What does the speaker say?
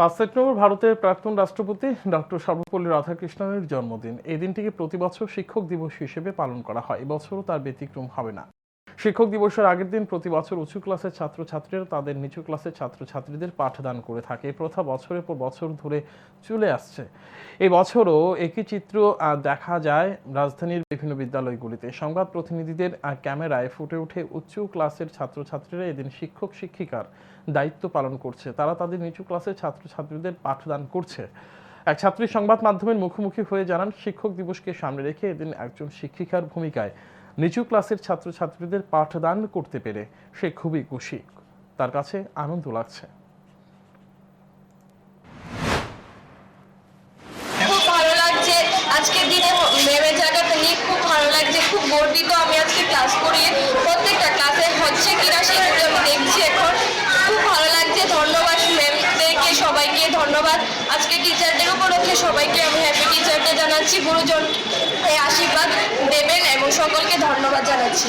পাঁচ সেপ্টেম্বর ভারতের প্রাক্তন রাষ্ট্রপতি ডক্টর সর্বপল্লী রাধাকৃষ্ণনের জন্মদিন। এই দিনটিকে প্রতি বছর শিক্ষক দিবস হিসেবে পালন করা হয়। এবছরও তার ব্যতিক্রম হবে না। শিক্ষক দিবসের আগের দিন প্রতি বছর উঁচু ক্লাসের ছাত্রছাত্রীরা তাদের নিচু ক্লাসের ছাত্রছাত্রীদের পাঠদান করে থাকে। এই প্রথা বছরের পর বছর ধরে চলে আসছে। এই বছরও একই চিত্র দেখা যায় রাজধানীর বিভিন্ন বিদ্যালয়গুলিতে। সংবাদ প্রতিনিধিদের ক্যামেরায় ফুটে উঠে উচ্চ ক্লাসের ছাত্রছাত্রীরা এদিন শিক্ষক, শিক্ষিকার দায়িত্ব পালন করছে। তারা তাদের নিচু ক্লাসের ছাত্রছাত্রীদের পাঠদান করছে। এক ছাত্রী সংবাদ মাধ্যমের মুখোমুখি হয়ে জানান, শিক্ষক দিবসকে সামনে রেখে এদিন একজন শিক্ষিকার ভূমিকায় নিচু ক্লাসের ছাত্রছাত্রীদের পাঠদান করতে পেরে সে খুবই খুশি। তার কাছে আনন্দ লাগছে। আজকের দিনে ম্যামের জায়গাটা নিয়ে খুব ভালো লাগছে। খুব গর্বিত আমি আজকে ক্লাস করি। প্রত্যেকটা ক্লাসে হচ্ছে কিনা সেগুলো আমি দেখছি এখন। খুব ভালো লাগছে। ধন্যবাদ ম্যামদেরকে সবাইকে ধন্যবাদ। আজকে টিচারদের উপলক্ষে সবাইকে আমি হ্যাপি টিচারদের জানাচ্ছি। গুরুজন আশীর্বাদ দেবেন এবং সকলকে ধন্যবাদ জানাচ্ছি।